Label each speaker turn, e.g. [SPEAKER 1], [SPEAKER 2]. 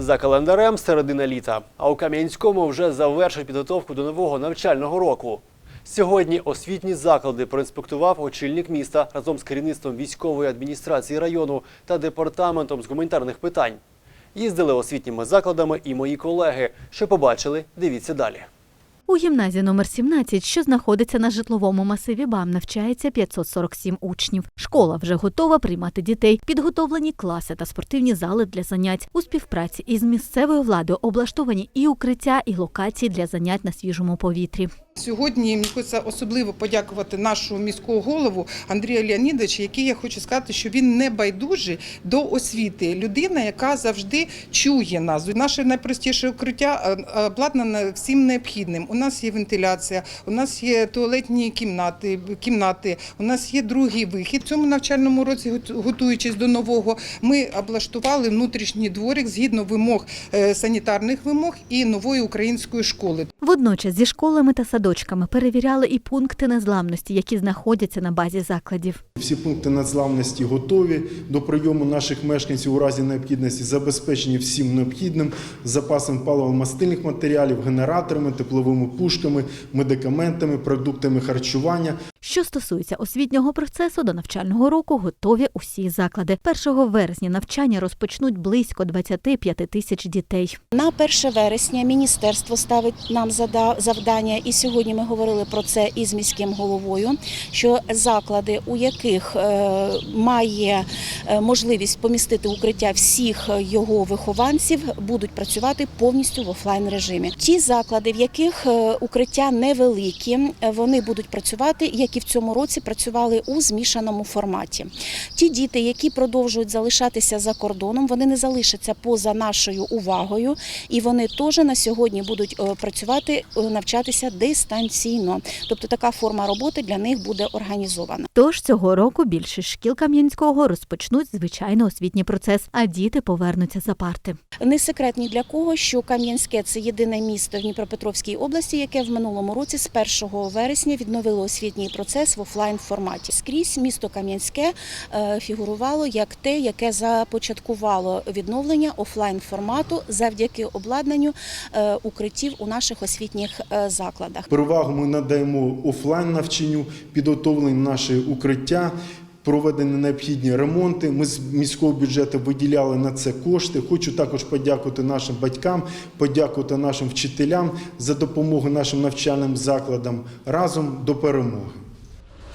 [SPEAKER 1] За календарем середина літа, а у Кам'янському вже завершить підготовку до нового навчального року. Сьогодні освітні заклади проінспектував очільник міста разом з керівництвом військової адміністрації району та департаментом з гуманітарних питань. Їздили освітніми закладами і мої колеги. Що побачили, дивіться далі.
[SPEAKER 2] У гімназії номер 17, що знаходиться на житловому масиві БАМ, навчається 547 учнів. Школа вже готова приймати дітей, підготовлені класи та спортивні зали для занять. У співпраці із місцевою владою облаштовані і укриття, і локації для занять на свіжому повітрі.
[SPEAKER 3] Сьогодні хочеться особливо подякувати нашому міського голову Андрію Леонідовичу, який я хочу сказати, що він не байдужий до освіти. Людина, яка завжди чує нас. Наше найпростіше укриття е, обладнане всім необхідним. У нас є вентиляція, у нас є туалетні кімнати, кімнати, у нас є другий вихід. В цьому навчальному році, готуючись до нового, ми облаштували внутрішній дворик згідно вимог е, санітарних вимог і нової української школи.
[SPEAKER 2] Водночас зі школами та садочками перевіряли і пункти незламності, які знаходяться на базі закладів.
[SPEAKER 4] Всі пункти незламності готові до прийому наших мешканців у разі необхідності, забезпечені всім необхідним запасом паливо-мастильних матеріалів, генераторами, тепловими пушками, медикаментами, продуктами харчування.
[SPEAKER 2] Що стосується освітнього процесу, до навчального року готові усі заклади. 1 вересня навчання розпочнуть близько 25 тисяч дітей.
[SPEAKER 5] На 1 вересня міністерство ставить нам завдання, і сьогодні ми говорили про це із міським головою. Що заклади, у яких е, має е, можливість помістити укриття всіх його вихованців, будуть працювати повністю в офлайн режимі. Ті заклади, в яких е, укриття невеликі, вони будуть працювати, як і в цьому році працювали у змішаному форматі. Ті діти, які продовжують залишатися за кордоном, вони не залишаться поза нашою увагою, і вони теж на сьогодні будуть е, працювати, е, навчатися дистанційно. Тобто така форма роботи для них буде організована.
[SPEAKER 2] Тож цього року більшість шкіл Кам'янського розпочнуть звичайно освітній процес, а діти повернуться за парти.
[SPEAKER 5] Не секрет ні для кого, що Кам'янське це єдине місто в Дніпропетровській області, яке в минулому році з 1 вересня відновило освітній процес в офлайн форматі. Скрізь місто Кам'янське е, фігурувало як те, яке започаткувало відновлення офлайн формату завдяки обладнанню е, укриттів у наших освітніх е, закладах.
[SPEAKER 4] Перевагу ми надаємо офлайн навчанню, підготовлені наші укриття. Проведені необхідні ремонти. Ми з міського бюджету виділяли на це кошти. Хочу також подякувати нашим батькам, подякувати нашим вчителям за допомогу нашим навчальним закладам разом до перемоги.